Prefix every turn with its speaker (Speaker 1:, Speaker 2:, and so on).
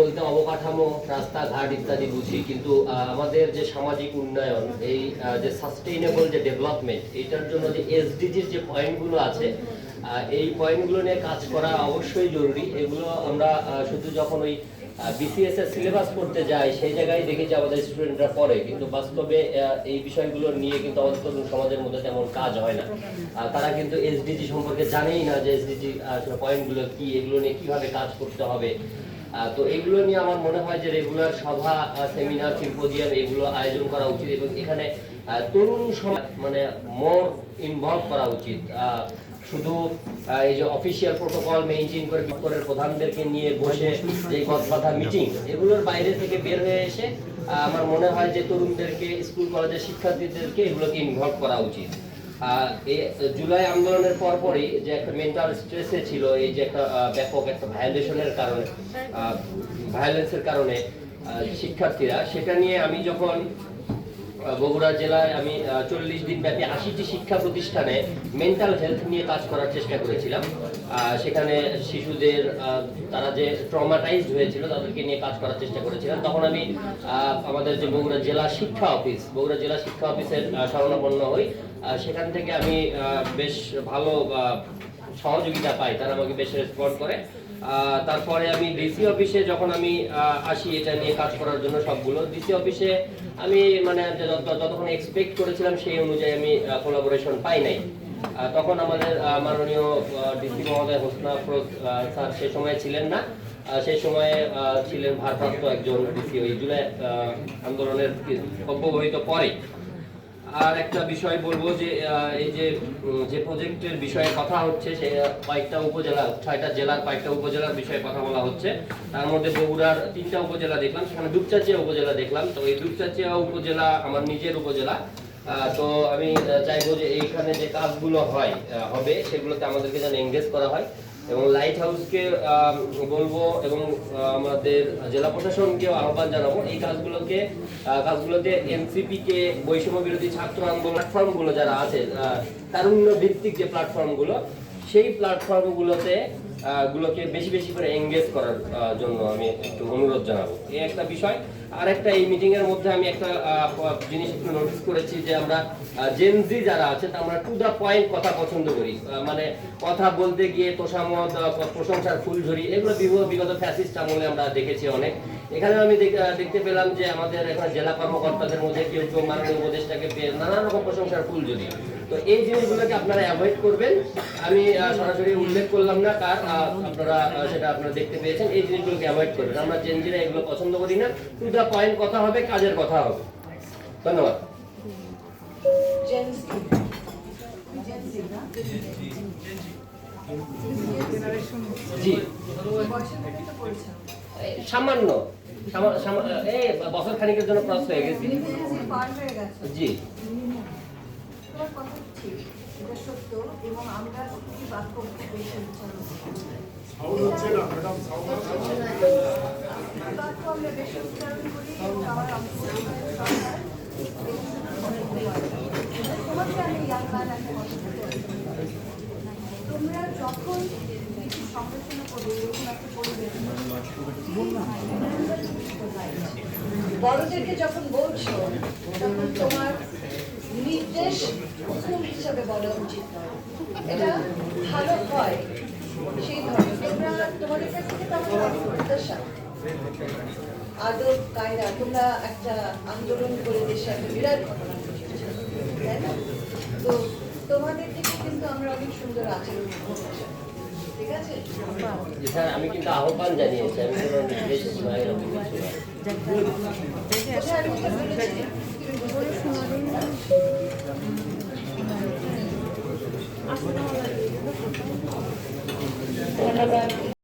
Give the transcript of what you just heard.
Speaker 1: বলতে অবকাঠামো, রাস্তাঘাট ইত্যাদি বুঝি, কিন্তু আমাদের যে সামাজিক উন্নয়ন, এই যে সাস্টেইনেবল যে ডেভেলপমেন্ট এটার জন্য যে এসডিজির যে পয়েন্টগুলো আছে এই পয়েন্টগুলো নিয়ে কাজ করা অবশ্যই জরুরি। এগুলো আমরা শুধু যখন ওই বিসিএস এর সিলেবাস পড়তে যাই, সেই জায়গায় দেখেছি আমাদের স্টুডেন্টরা পড়ে, কিন্তু বাস্তবে এই বিষয়গুলো নিয়ে কিন্তু আমাদের সমাজের মধ্যে তেমন কাজ হয় না। তারা কিন্তু এসডিজি সম্পর্কে জানেই না যে এসডিজি পয়েন্টগুলো কি, এগুলো নিয়ে কীভাবে কাজ করতে হবে। তো এগুলো নিয়ে আমার মনে হয় যে রেগুলার সভা সেমিনার সিম্পোজিয়াম এগুলো আয়োজন করা উচিত এবং এখানে তরুণ সমাজ মানে মোর ইনভলভ করা উচিত। শুধু এই যে অফিসিয়াল প্রোটোকল মেনটেন করে বিপরের প্রধানদেরকে নিয়ে বসে যে কথা মিটিং এগুলোর বাইরে থেকে বের হয়ে এসে আমার মনে হয় যে তরুণদেরকে স্কুল কলেজের শিক্ষার্থীদেরকে এগুলোকে ইনভলভ করা উচিত। জুলাই আন্দোলনের পরপরই যে একটা মেন্টাল স্ট্রেসে ছিল এই যে একটা ব্যাপক একটা ভায়োলেশনের কারণে ভায়োলেন্সের কারণে শিক্ষার্থীরা সেটা নিয়ে আমি যখন বগুড়া জেলায় আমি চল্লিশ দিন ব্যাপী আশিটি শিক্ষা প্রতিষ্ঠানে মেন্টাল হেলথ নিয়ে কাজ করার চেষ্টা করেছিলাম সেখানে শিশুদের তারা যে ট্রমাটাইজড হয়েছিল তাদেরকে নিয়ে কাজ করার চেষ্টা করেছিলাম তখন আমি আমাদের যে বগুড়া জেলা শিক্ষা অফিস বগুড়া জেলা শিক্ষা অফিসের আহ, শরণাপন্ন হই সেখান থেকে আমি বেশ ভালো সহযোগিতা পাই। তারা আমাকে বেশ রেসপন্ড করে। তারপরে আমি ডিসি অফিসে যখন আমি আসি, এটা নিয়ে কাজ করার জন্য সবগুলো ডিসি অফিসে আমি মানে যতক্ষণ এক্সপেক্ট করেছিলাম, সেই অনুযায়ী আমি কোলাবোরেশন পাই নাই। তখন আমাদের মাননীয় ডিসি মহোদয় হোসনা আফরোজ স্যার সে সময় ছিলেন না। সেই সময়ে ছিলেন ভারপ্রাপ্ত একজন ডিসি ওই জুলাই আন্দোলনের অব্যবহিত পরে। আর একটা বিষয় বলব যে এই যে যে প্রজেক্টের বিষয়ে কথা হচ্ছে, সে কয়েকটা উপজেলা, ছয়টা জেলার, কয়েকটা উপজেলার বিষয়ে কথা বলা হচ্ছে। তার মধ্যে বগুড়ার তিনটা উপজেলা দেখলাম, সেখানে দুপচাচিয়া উপজেলা দেখলাম। তো এই দুপচাচিয়া উপজেলা আমার নিজের উপজেলা। তো আমি চাইব যে এইখানে যে কাজগুলো হয় হবে, সেগুলোতে আমাদেরকে যেন এঙ্গেজ করা হয়। এবং লাইট হাউসকে বলব এবং আমাদের জেলা প্রশাসনকেও আহ্বান জানাব। এই কাজগুলোকে কাজগুলোতে এনসিপি কে, বৈষম্য বিরোধী ছাত্র আন্দোলন প্ল্যাটফর্মগুলো যারা আছে তারুণ্য ভিত্তিক যে প্ল্যাটফর্মগুলো সেই প্ল্যাটফর্মগুলোতে গুলোকে বেশি বেশি করে এঙ্গেজ করার জন্য আমি একটু অনুরোধ জানাব। এই একটা বিষয়। আর একটা এই মিটিং এর মধ্যে আমি একটা জিনিস একটু নোটিস করেছি যে আমরা জেনজি যারা আছে, তা আমরা টু দা পয়েন্ট কথা পছন্দ করি। মানে কথা বলতে গিয়ে তোষামত প্রশংসার ফুলঝুরি এগুলো বিগত বিগত ফ্যাসিস্ট আমলে আমরা দেখেছি অনেক। এখানে আমি দেখ- দেখতে পেলাম যে আমাদের এখানে জেলা কর্মকর্তাদের মধ্যে কেউ কেউ মাননীয় উপদেষ্টাকে পেয়ে নানান রকম প্রশংসার ফুলঝুরি তো এই জিনিসগুলোকে আপনারা অ্যাভয়েড করবেন। আমি সরাসরি উল্লেখ করলাম না, কার আপনারা সেটা আপনারা দেখতে পেয়েছেন, এই জিনিসগুলোকে অ্যাভয়েড করবেন। আমরা জেনজিরা এগুলো পছন্দ করি না। টু দা পয়েন্ট কথা হবে, কাজের কথা হবে। ধন্যবাদ। সামান্য। সামা- সামা- এই বছর খানিকের জন্য ক্রস হয়ে গেছি। জি।
Speaker 2: এবং আমরা প্রতিটি বাক্য বেশি উচ্চারণ বাক্য আমরা বেশি উচ্চারণ করি আমার তোমাকে আমি একটা কথা বলতে চাই। তোমরা যখন কিছু সংরচনা করবে এরকম একটা পরিবেশ বড়দেরকে যখন বলছো তখন তোমার নির্দেশ হুকুম হিসাবে বলা উচিত নয়। এটা ভালো হয় সেই ধরনের। তোমরা তোমাদের কাছ থেকে তখন প্রত্যাশা আদব কায়দা তোমরা একটা আন্দোলন করে দেশে একটা বিরাট ঘটনা তাই না? তো তোমাদের থেকে কিন্তু আমরা অনেক সুন্দর আচরণ প্রত্যাশা ঠিক আছে?
Speaker 1: আমি কিন্তু আহ্বান জানিয়েছি আমি কোনো নির্দেশ বা এরকম কিছু না।
Speaker 2: কোথায়